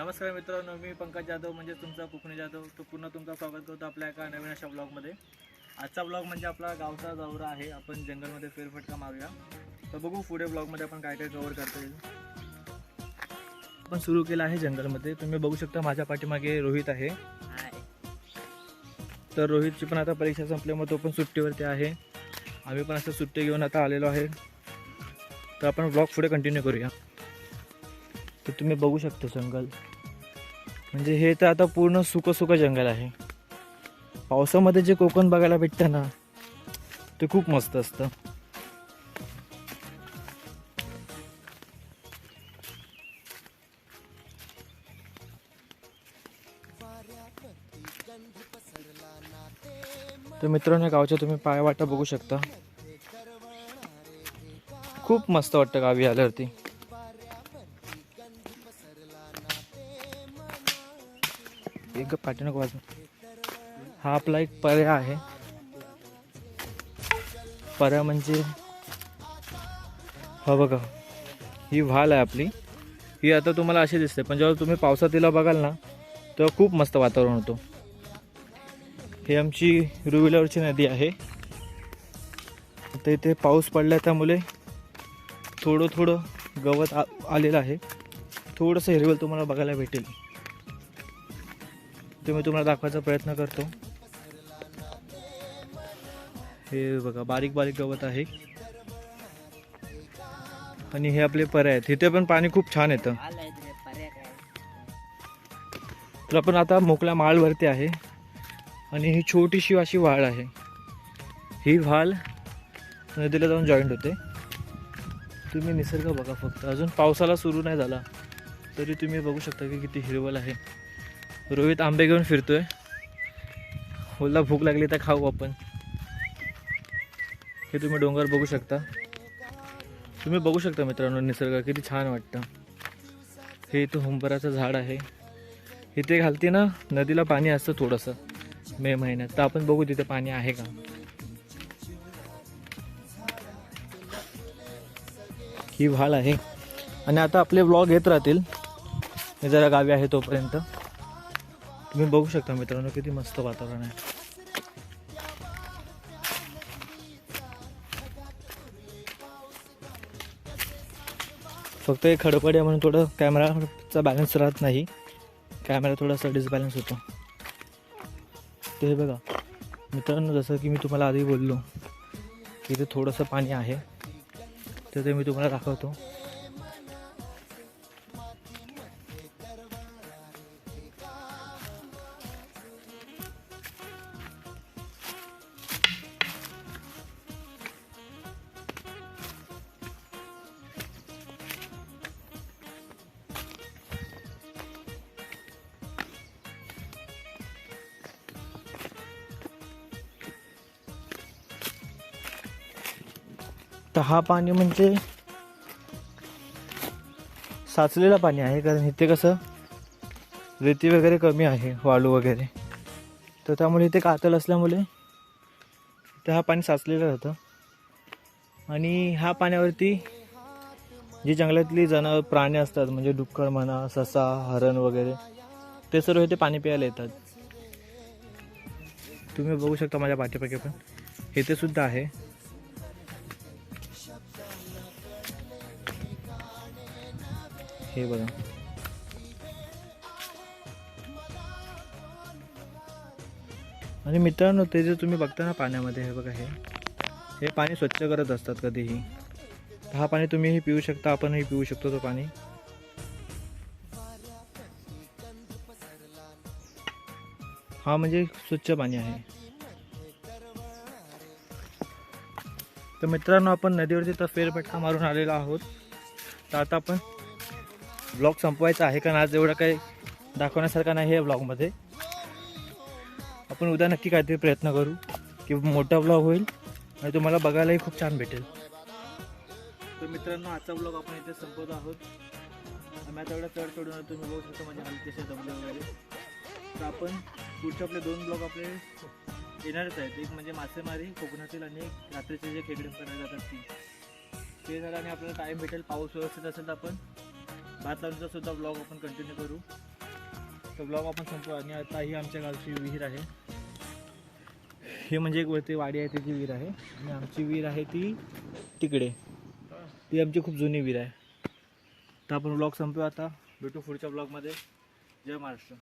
नमस्कार मित्रांनो मी पंकज जाधव म्हणजे तुमचा कोकणी जाधव. तो पुन्हा तुमचं स्वागत करतो आपल्या एका नवीन अशा ब्लॉगमध्ये आजचा ब्लॉग म्हणजे आपला गावचा दौरा आहे. आपण जंगलमध्ये फेरफटका मारूया. तर बघू पुढे ब्लॉगमध्ये आपण काय काय कवर करता येईल. आपण सुरू केलं आहे जंगलमध्ये. तुम्ही बघू शकता माझ्या पाठीमागे रोहित आहे. तर रोहितची पण आता परीक्षा संपल्यामुळे तो पण सुट्टीवरती आहे. आम्ही पण असं सुट्टी घेऊन आता आलेलो आहे. तर आपण ब्लॉग पुढे कंटिन्यू करूया. तर तुम्ही बघू शकता जंगल. म्हणजे हे तर आता पूर्ण सुकं जंगल आहे. पावसामध्ये जे कोकण बघायला भेटतं ना ते खूप मस्त असतं. तर मित्रांनो गावच्या तुम्ही पायवाटा बघू शकता. खूप मस्त वाटतं गावी आल्यावरती. एक पाठीनको बाजू हा आपला एक पर्याय आहे. पर्या म्हणजे हा बघा ही व्हाल आहे आपली. ही आता तुम्हाला अशी दिसते पण जेव्हा तुम्ही पावसात तिला बघाल ना तेव्हा खूप मस्त वातावरण होतं. ही आमची रुविलावरची नदी आहे. तर इथे पाऊस पडला त्यामुळे थोडं थोडं गवत आ आलेलं आहे. थोडंसं हिरवल तुम्हाला बघायला भेटेल. ते मी तुम्हाला दाखवायचा प्रयत्न करतो. हे बघा बारीक बारीक गवत आहे. आणि हे आपले पर्याय आहेत. इथे पण पाणी खूप छान येतं. तर आपण आता मोकळ्या माळवरती आहे. आणि ही छोटीशी अशी वाळ आहे. ही व्हाल नदीला जाऊन जॉईंट होते. तुम्ही निसर्ग बघा फक्त. अजून पावसाला सुरू नाही झाला. तरी तुम्ही बघू शकता की किती हिरवल आहे. रोहित आंबे घेऊन फिरतोय. बोलला भूक लागली तर खाऊ आपण. हे तुम्ही डोंगर बघू शकता. तुम्ही बघू शकता मित्रांनो निसर्ग किती छान वाटतं. हे इथं हुंबराचं झाड आहे. इथे घालते ना नदीला पाणी असतं थोडंसं. मे महिन्यात. तर आपण बघू तिथे पाणी आहे का. ही व्हाळ आहे. आणि आता आपले व्लॉग येत राहतील. मी जरा गावी आहे तोपर्यंत. तुम्ही बघू शकता मित्रांनो किती मस्त वातावरण आहे. फक्त एक खडपड आहे म्हणून थोडं कॅमेराचा बॅलन्स राहत नाही. कॅमेरा थोडासा डिसबॅलन्स होतो. ते हे बघा मित्रांनो जसं की मी तुम्हाला आधी बोललो इथे थोडंसं पाणी आहे. तर ते मी तुम्हाला दाखवतो. हा पाणी म्हणजे साचलेलं पाणी आहे कारण इथे कसं रेती वगैरे कमी आहे वाळू वगैरे. तर त्यामुळे इथे कातल असल्यामुळे इथे हा पाणी साचलेलं राहतं. आणि ह्या पाण्यावरती जी जंगलातली जनावर प्राणी असतात म्हणजे डुक्कर म्हणा ससा हरण वगैरे ते सर्व इथे पाणी प्यायला येतात. तुम्ही बघू शकता माझ्या पाठीपाठी पण. इथे सुद्धा आहे. हे बघा. आणि मित्रांनो ते जे तुम्ही बघता ना पाण्यामध्ये हे बघा हे. हे पाणी स्वच्छ करत असतात कधीही. हा पाणी तुम्हीही पिऊ शकता आपणही पिऊ शकतो तो पाणी. हा म्हणजे स्वच्छ पाणी आहे. तर मित्रांनो आपण नदीवरती तर फेरफटका मारून आलेलो आहोत. तर आता आपण ब्लॉग संपवायचा आहे कारण आज एवढं काही दाखवण्यासारखा नाही आहे ब्लॉगमध्ये. आपण उद्या नक्की काहीतरी प्रयत्न करू की मोठा ब्लॉग होईल आणि तुम्हाला बघायलाही खूप छान भेटेल. तर मित्रांनो आजचा ब्लॉग आपण इथे संपवतो आहोत. आम्ही आता एवढा चढ चढून तुम्ही बघू शकता म्हणजे माझे हाल कसे जमले वगैरे. तर आपण पुढचे आपले दोन ब्लॉग आपले येणारच आहेत. एक म्हणजे मासेमारी कोकणातील आणि एक रात्रीचे जे खेकडे करायला जातात ती. ते झालं आणि आपल्याला टाईम भेटेल पाऊस व्यवस्थित असेल तर आपण भात लावणीचा सुद्धा ब्लॉग आपण कंटिन्यू करू. तो ब्लॉग आपण संपू आणि आता ही आमच्या गावची विहीर आहे. हे म्हणजे एक वरती वाडी आहे त्याची विहीर आहे. आणि आमची विहीर आहे ती तिकडे. ती आमची खूप जुनी विहीर आहे. तर आपण ब्लॉग संपू आता. भेटू पुढच्या ब्लॉगमध्ये जय महाराष्ट्र.